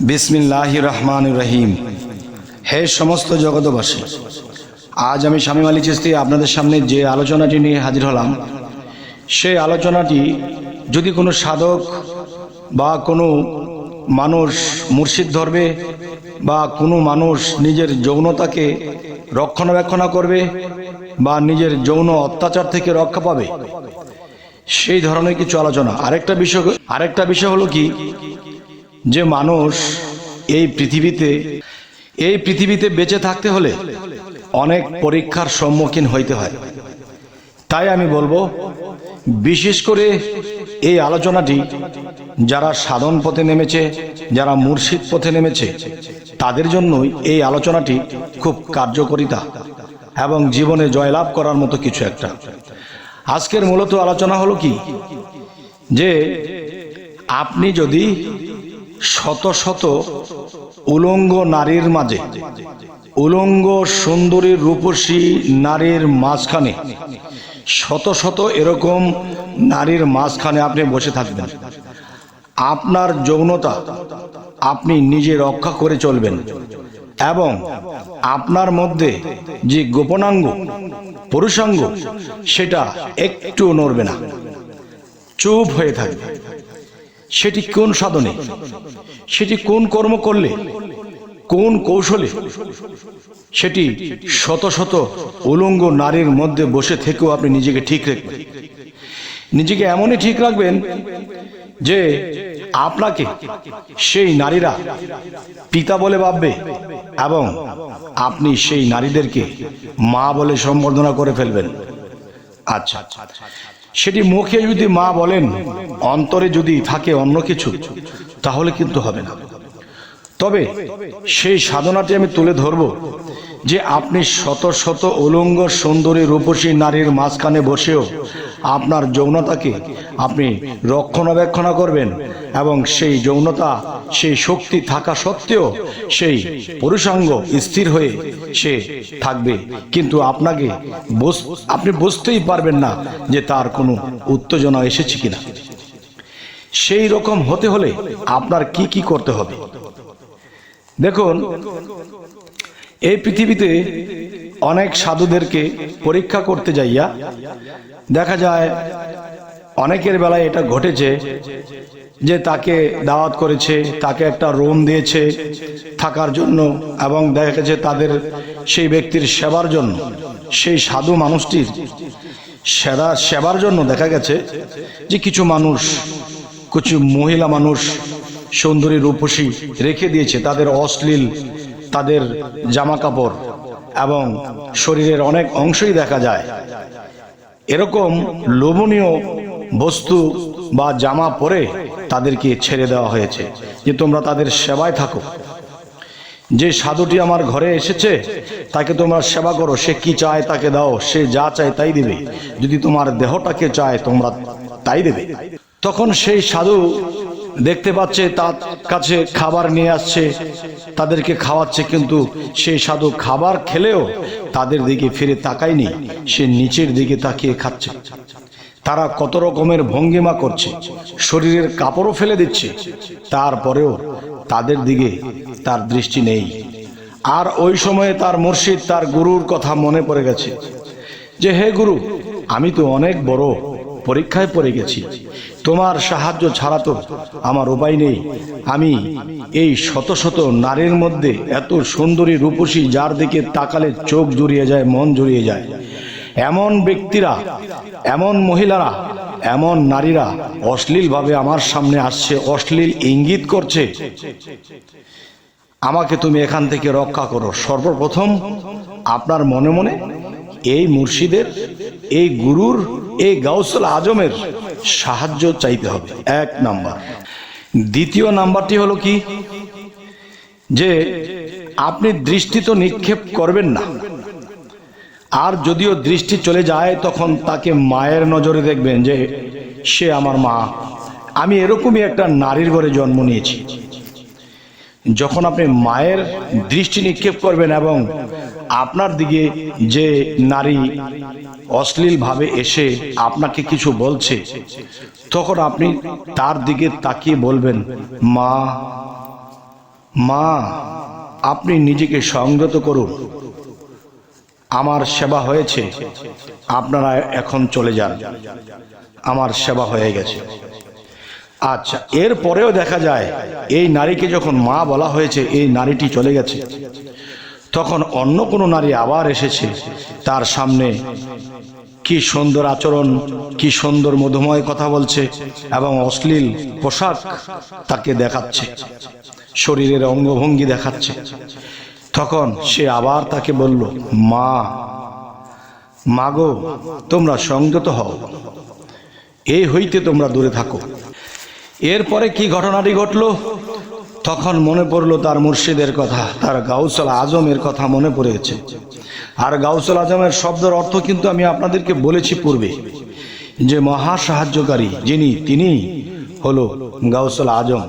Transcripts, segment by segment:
বিসমিল্লাহ রহমান রহিম। হে সমস্ত জগতবাসী আজ আমি স্বামী আলী চিস্তি আপনাদের সামনে যে আলোচনাটি নিয়ে হাজির হলাম, সেই আলোচনাটি যদি কোনো সাধক বা কোনো মানুষ মুর্শিদ ধরবে বা কোনো মানুষ নিজের যৌনতাকে রক্ষণাবেক্ষণা করবে বা নিজের যৌন অত্যাচার থেকে রক্ষা পাবে, সেই ধরনের কিছু আলোচনা। আরেকটা বিষয় আরেকটা বিষয় হলো কি যে মানুষ এই পৃথিবীতে এই পৃথিবীতে বেঁচে থাকতে হলে অনেক পরীক্ষার সম্মুখীন হইতে হয়। তাই আমি বলব, বিশেষ করে এই আলোচনাটি যারা সাধন পথে নেমেছে, যারা মুর্শিদ পথে নেমেছে, তাদের জন্যই এই আলোচনাটি খুব কার্যকরিতা এবং জীবনে জয়লাভ করার মতো কিছু একটা। আজকের মূলত আলোচনা হলো কি? যে আপনি যদি শত শত উলঙ্গ নারীর মাঝে, উলঙ্গ সুন্দরী রূপসী নারীর মাঝখানে, শত শত এরকম নারীর মাঝখানে আপনি বসে থাকবেন। আপনার যৌনতা আপনি নিজে রক্ষা করে চলবেন এবং আপনার মধ্যে যে গোপনাঙ্গ, পুরুষাঙ্গ, সেটা একটু নড়বে না। চুপ হয়ে থাকবে সেটি কোন সাধনে? সেটি কোন কর্ম করলে? কোন কৌশলে? সেটি শত শত উলঙ্গ নারীর মধ্যে বসে থেকেও আপনি নিজেকে ঠিক রাখবেন। নিজেকে এমনই ঠিক রাখবেন যে আপনাকে সেই নারীরা পিতা বলে ভাববে এবং আপনি সেই নারীদেরকে মা বলে সম্বর্ধনা করে ফেলবেন। আচ্ছা সেটি মুখে যদি মা বলেন, অন্তরে যদি থাকে অন্য কিছু, তাহলে কিন্তু হবে না। তবে সেই সাধনাটি আমি তুলে ধরব যে আপনি শত শত উলঙ্গ সুন্দরী রূপসী নারীর মাঝখানে বসেও আপনার যৌনতাকে আপনি রক্ষণাবেক্ষণ করবেন এবং সেই যৌনতা, সেই শক্তি থাকা সত্ত্বেও সেই পুরুষাঙ্গ স্থির হয়ে সে থাকবে। কিন্তু আপনাকে আপনি বুঝতেই পারবেন না যে তার কোনো উত্তেজনা এসেছে কিনা। সেই রকম হতে হলে আপনার কি কি করতে হবে? দেখুন, এই পৃথিবীতে অনেক সাধুদেরকে পরীক্ষা করতে যাইয়া, দেখা যায় অনেকের বেলায় এটা ঘটেছে যে তাকে দাওয়াত করেছে, তাকে একটা রুম দিয়েছে থাকার জন্য এবং দেখা গেছে তাদের সেই ব্যক্তির সেবার জন্য, সেই সাধু মানুষটির সেরা সেবার জন্য দেখা গেছে যে কিছু মানুষ, কিছু মহিলা মানুষ সুন্দরী রূপসী রেখে দিয়েছে, তাদের অশ্লীল, তাদের জামা কাপড় এবং শরীরের অনেক অংশই দেখা যায়। এরকম লোভনীয় বস্তু বা জামা পরে তাদেরকে ছেড়ে দেওয়া হয়েছে যে তোমরা তাদের সেবায় থাকো। যে সাধুটি আমার ঘরে এসেছে, তাকে তোমরা সেবা করো, সে কি চায় তাকে দাও, সে যা চায় তাই দেবে। যদি তোমার দেহটাকে চায়, তোমরা তাই দেবে। তখন সেই সাধু দেখতে পাচ্ছে, তার কাছে খাবার নিয়ে আসছে, তাদেরকে খাওয়াচ্ছে, কিন্তু সে সাধু খাবার খেলেও তাদের দিকে ফিরে তাকায়নি, সে নিচের দিকে তাকিয়ে খাচ্ছে। তারা কত রকমের ভঙ্গিমা করছে, শরীরের কাপড়ও ফেলে দিচ্ছে, তারপরেও তাদের দিকে তার দৃষ্টি নেই। আর ওই সময়ে তার মুর্শিদ, তার গুরুর কথা মনে পড়ে গেছে, যে, হে গুরু, আমি তো অনেক বড় পরীক্ষায় পড়ে গেছি তোমার সাহায্য ছাড়া তো আমার উপায় নেই। আমি এই শত শত নারীর মধ্যে এত সুন্দরী রূপসী যার দিকে তাকালে চোখ জুড়িয়ে যায়, মন জুড়িয়ে যায়। এমন ব্যক্তিরা, এমন মহিলারা, এমন নারীরা অশ্লীলভাবে আমার সামনে আসছে, অশ্লীল ইঙ্গিত করছে। আমাকে তুমি এখান থেকে রক্ষা করো। সর্বপ্রথম আপনার মনে মনে এই মুর্শিদের, এই গুরুর, এই গাউসুল আজমের সাহায্য চাইতে হবে। এক নাম্বার। দ্বিতীয় নাম্বারটি হলো কি? যে আপনি দৃষ্টি তো নিক্ষেপ করবেন না। আর যদিও দৃষ্টি চলে যায়, তখন তাকে মায়ের নজরে দেখবেন যে, সে আমার মা। আমি এরকমই একটা নারীর ঘরে জন্ম নিয়েছি। যখন আপনি মায়ের দৃষ্টি নিক্ষেপ করবেন এবং আপনার দিকে যে নারী অশ্লীলভাবে এসে আপনাকে কিছু বলছে, তখন আপনি তার দিকে তাকিয়ে বলবেন, মা মা, আপনি নিজেকে সংযত করুন। আমার সেবা হয়েছে। আপনারা এখন চলে যান। আমার সেবা হয়ে গেছে। আচ্ছা এর পরেও দেখা যায়, এই নারীকে যখন মা বলা হয়েছে, এই নারীটি চলে গেছে। তখন অন্য কোনো নারী আবার এসেছে, তার সামনে কি সুন্দর আচরণ, কি সুন্দর মধুময় কথা বলছে এবং অশ্লীল পোশাক তাকে দেখাচ্ছে, শরীরের অঙ্গভঙ্গি দেখাচ্ছে। তখন সে আবার তাকে বলল, মা মাগো তোমরা সংযত হও। এই হইতে তোমরা দূরে থাকো। এরপরে কি ঘটনাটি ঘটলো? তখন মনে পড়ল তার মুর্শিদের কথা, তার গাউসল আজমের কথা মনে পড়েছে। আর গাউসল আজমের শব্দের অর্থ কিন্তু আমি আপনাদেরকে বলেছি পূর্বে, যে মহা সাহায্যকারী যিনি, তিনি হলো গাউসল আজম।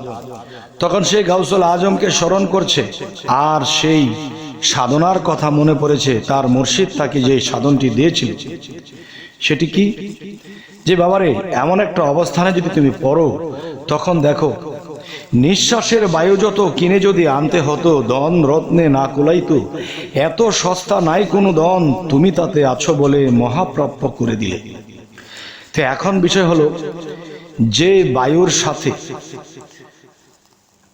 তখন সেই গাউসল আজমকে স্মরণ করছে, আর সেই সাধনার কথা মনে পড়েছে, তার মুর্শিদ তাকে যে সাধনটি দিয়েছিল। সেটি কি? যে বাবারে, এমন একটা অবস্থানে যদি তুমি পড়ো, তখন দেখো, নিঃশ্বাসের বায়ু যত কিনে যদি আনতে হতো দন রত্নে না কুলাইতো, এত সস্তা নাই কোনো দন তুমি তাতে আছো বলে মহাপ্রাপ্য করে দিলে। তো এখন বিষয় হলো, যে বায়ুর সাথে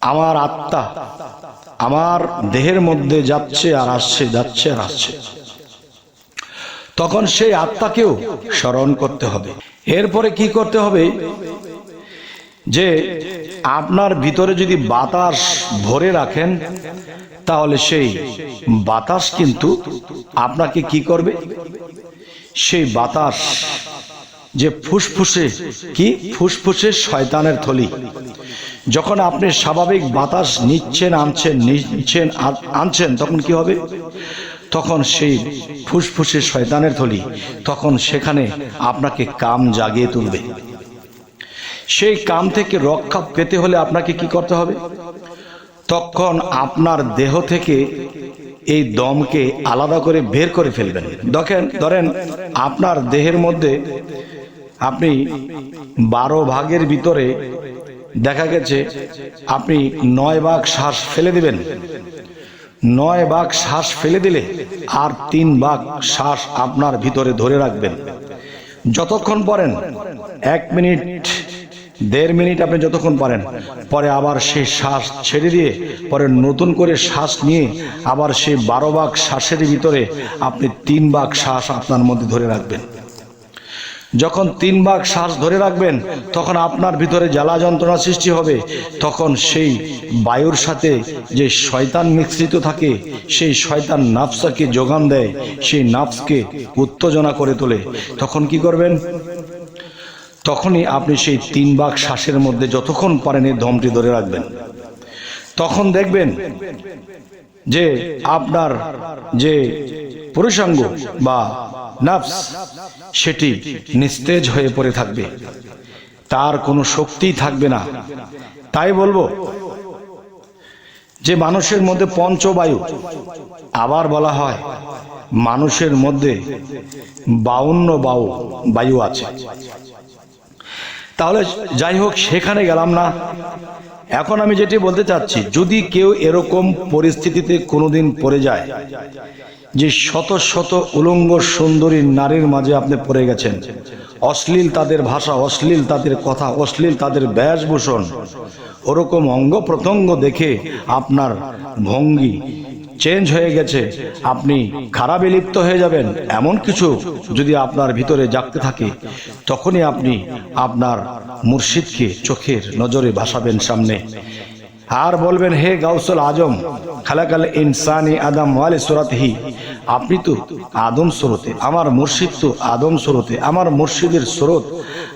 আমার আত্মা আমার দেহের মধ্যে যাচ্ছে আর আসছে, যাচ্ছে আর আসছে। তখন সেই আত্মাকেও স্মরণ করতে হবে। এরপরে কি করতে হবে? যে আপনার ভিতরে যদি বাতাস ভরে রাখেন, তাহলে সেই বাতাস কিন্তু আপনাকে কি করবে? সেই বাতাস যে ফুসফুসে, কি? ফুসফুসে শয়তানের থলি। যখন আপনি স্বাভাবিক বাতাস নিচ্ছেন, আনছেন নিচ্ছেন আনছেন, তখন কি হবে? তখন সেই ফুসফুসে শয়তানের থলি তখন সেখানে আপনাকে কাম জাগিয়ে তুলবে। সেই কাম থেকে রক্ষা পেতে হলে আপনাকে কি করতে হবে? তখন আপনার দেহ থেকে এই দমকে আলাদা করে বের করে ফেলবেন। দেখেন, ধরেন আপনার দেহের মধ্যে আপনি বারো ভাগের ভিতরে দেখা গেছে, আপনি নয় ভাগ শ্বাস ফেলে দিবেন। নয় বাঘ শ্বাস ফেলে দিলে আর তিন বাঘ শ্বাস আপনার ভিতরে ধরে রাখবেন। যতক্ষণ পরেন এক মিনিট, দেড় মিনিট আপনি যতক্ষণ পারেন পরে আবার সেই শ্বাস ছেড়ে দিয়ে পরে নতুন করে শ্বাস নিয়ে আবার সেই বারো বাঘ শ্বাসের ভিতরে আপনি তিন বাঘ শ্বাস আপনার মধ্যে ধরে রাখবেন। যখন তিন ভাগ শ্বাস ধরে রাখবেন, তখন আপনার ভিতরে জ্বালা যন্ত্রণা সৃষ্টি হবে। তখন সেই বায়ুর সাথে যে শয়তান মিশ্রিত থাকে, সেই শয়তান নাফসাকে যোগান দেয়, সেই নাফসকে উত্তেজনা করে তোলে। তখন কি করবেন? তখনই আপনি সেই তিন ভাগ শ্বাসের মধ্যে যতক্ষণ পারেন এই দমটি ধরে রাখবেন। তখন দেখবেন যে আপনার যে পুরুষাঙ্গ বা নাফস, সেটি নিস্তেজ হয়ে পড়ে থাকবে। তার কোনো শক্তি থাকবে না। তাই বলব, যে মানুষের মধ্যে পঞ্চবায়ু, আবার বলা হয় মানুষের মধ্যে বাউন্ন বায়ু বায়ু আছে। তাহলে যাই হোক, সেখানে গেলাম না। এখন আমি যেটি বলতে চাচ্ছি, যদি কেউ এরকম পরিস্থিতিতে কোনোদিন পড়ে যায়, যে শত শত উলঙ্গ সুন্দরী নারীর মাঝে আপনি পড়ে গেছেন, অশ্লীল তাদের ভাষা, অশ্লীল তাদের কথা, অশ্লীল তাদের ব্যাসভূষণ ওরকম অঙ্গ প্রত্যঙ্গ দেখে আপনার ভঙ্গি চেঞ্জ হয়ে গেছে। আপনি খারাপে লিপ্ত হয়ে যাবেন, এমন কিছু যদি আপনার ভিতরে জাগতে থাকে, তখনই আপনি আপনার মুর্শিদকে চোখের নজরে ভাসাবেন সামনে। আর বলবেন, হে গাউসুল আজম, খালাকাল ইনসানি আদম ওয়ালে সুরাতহি। আপনি তো আদম স্রোতে, আমার মুর্শিদ তো আদম স্রোতে, আমার মুর্শিদের স্রোত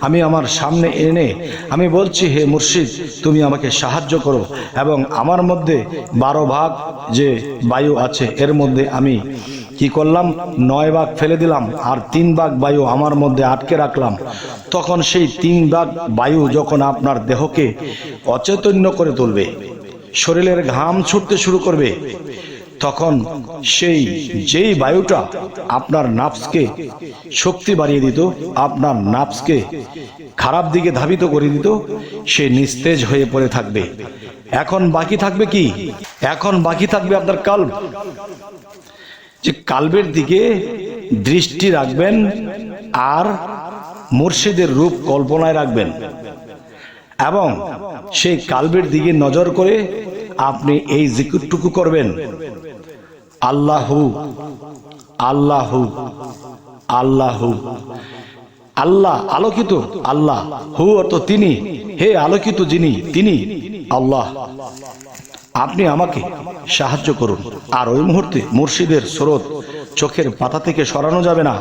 আমি আমার সামনে এনে, আমি বলছি, হে মুর্শিদ, তুমি আমাকে সাহায্য করো। এবং আমার মধ্যে বারো ভাগ যে বায়ু আছে, এর মধ্যে আমি কি করলাম? নয় ভাগ ফেলে দিলাম আর তিন ভাগ বায়ু আমার মধ্যে আটকে রাখলাম। তখন সেই তিন ভাগ বায়ু যখন আপনার দেহকে অচৈতন্য করে তুলবে, শরীরের ঘাম ছুটতে শুরু করবে, তখন সেই যেই বায়ুটা আপনার নাফসকে শক্তি বাড়িয়ে দিত, আপনার নাফসকে খারাপ দিকে ধাবিত করে দিত, সে নিস্তেজ হয়ে পড়ে থাকবে। এখন বাকি থাকবে কি? এখন বাকি থাকবে আপনার কাল যে কালবের দিকে দৃষ্টি রাখবেন আর মুর্শিদের রূপ কল্পনায় রাখবেন। এবং সেই কালবের দিকে নজর করে আপনি এই জিকিরটুকু করবেন। আল্লাহু আল্লাহু আল্লাহু। আল্লাহ আলোকিত, আল্লাহ। হু অর্থ তিনি, হে আলোকিত যিনি, তিনি আল্লাহ। আপনি আমাকে সাহায্য করুন। আর ওই মুহূর্তে মুর্শিদের স্রোত চোখের পাতা থেকে সরানো যাবে না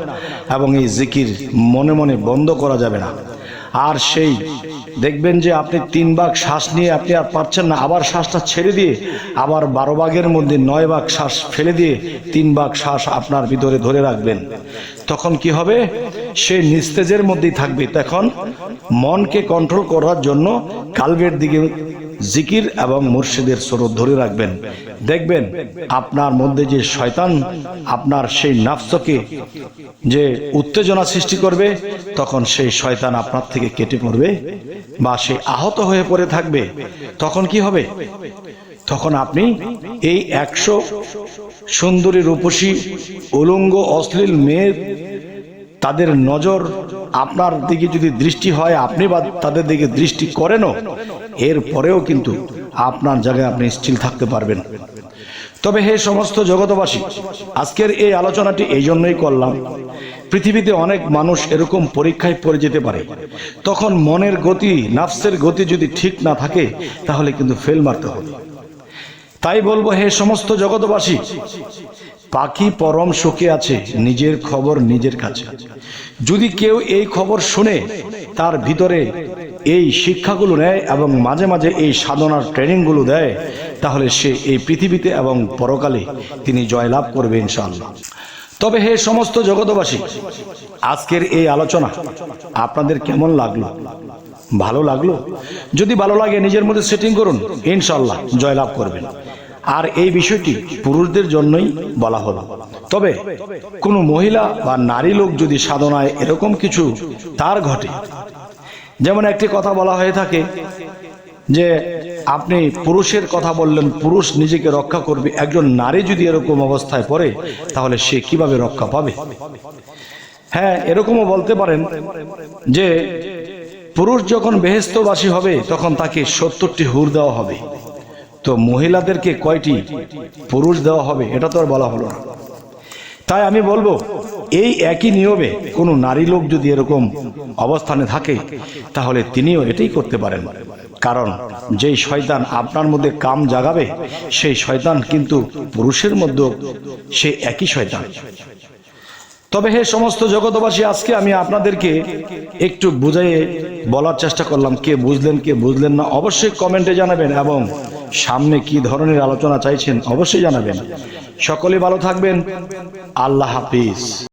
এবং এই জিকির মনে মনে বন্ধ করা যাবে না। আর সেই দেখবেন যে আপনি তিন ভাগ শ্বাস নিয়ে আপনি আর পারছেন না, আবার শ্বাসটা ছেড়ে দিয়ে আবার বারো বাঘের মধ্যে নয় বাঘ শ্বাস ফেলে দিয়ে তিন ভাগ শ্বাস আপনার ভিতরে ধরে রাখবেন। তখন কি হবে? সে নিস্তেজের মধ্যেই থাকবে। তখন মনকে কন্ট্রোল করার জন্য কালবের দিকে জিকির এবং মুর্শিদের স্রোত ধরে রাখবেন। দেখবেন, আপনার মধ্যে যে শয়তান, আপনার সেই নাফসকে যে উত্তেজনা সৃষ্টি করবে, তখন সেই শয়তান আপনার থেকে কেটে পড়বে বা সে আহত হয়ে পড়ে থাকবে। তখন কি হবে? তখন আপনি এই একশো সুন্দরী রূপসী, উলঙ্গ, অশ্লীল মেয়ের তাদের নজর আপনার দিকে যদি দৃষ্টি হয়, আপনি বা তাদের দিকে দৃষ্টি করেনও এর পরেও কিন্তু আপনার জায়গায় আপনি স্থির থাকতে পারবেন। তবে হে সমস্ত জগতবাসী আজকের এই আলোচনাটি এই জন্যই করলাম, পৃথিবীতে অনেক মানুষ এরকম পরীক্ষায় পড়ে যেতে পারে। তখন মনের গতি, নাফসের গতি যদি ঠিক না থাকে, তাহলে কিন্তু ফেল মারতে হবে। তাই বলব হে সমস্ত জগতবাসী পাখি পরম সুখে আছে, নিজের খবর নিজের কাছে। যদি কেউ এই খবর শুনে, তার ভিতরে এই শিক্ষাগুলো নেয় এবং মাঝে মাঝে এই সাধনার ট্রেনিংগুলো দেয়, তাহলে সে এই পৃথিবীতে এবং পরকালে তিনি জয়লাভ করবে ইনশাআল্লাহ। তবে হে সমস্ত জগতবাসী আজকের এই আলোচনা আপনাদের কেমন লাগল? ভালো লাগল? যদি ভালো লাগে, নিজের মধ্যে সেটিং করুন ইনশাল্লাহ জয়লাভ করবেন। আর এই বিষয়টি পুরুষদের জন্যই বলা হলো। তবে কোনো মহিলা বা নারী লোক যদি সাধনায় এরকম কিছু তার ঘটে যেমন একটি কথা বলা হয়ে থাকে যে আপনি পুরুষের কথা বললেন, পুরুষ নিজেকে রক্ষা করবে, একজন নারী যদি এরকম অবস্থায় পড়ে, তাহলে সে কীভাবে রক্ষা পাবে? হ্যাঁ এরকমও বলতে পারেন যে পুরুষ যখন বেহেস্তবাসী হবে, তখন তাকে সত্তরটি হুর দেওয়া হবে। তো মহিলাদেরকে কয়টি পুরুষ দেওয়া হবে, এটা তো আর বলা হলো না। তাই আমি বলব এই একই নিয়মে কোনো নারী লোক যদি এরকম অবস্থানে থাকে, তাহলে তিনিও এটাই করতে পারেন। কারণ যেই শয়তান আপনার মধ্যে কাম জাগাবে, সেই শয়তান কিন্তু পুরুষের মধ্যেও সে একই শয়তান। তবে হে সমস্ত জগতবাসী আজকে আমি আপনাদেরকে একটু বুঝাইয়ে বলার চেষ্টা করলাম, কে বুঝলেন কে বুঝলেন না, অবশ্যই কমেন্টে জানাবেন এবং সামনে কি ধরনের আলোচনা চাইছেন অবশ্যই জানাবেন। সকলে ভালো থাকবেন, আল্লাহ হাফিজ।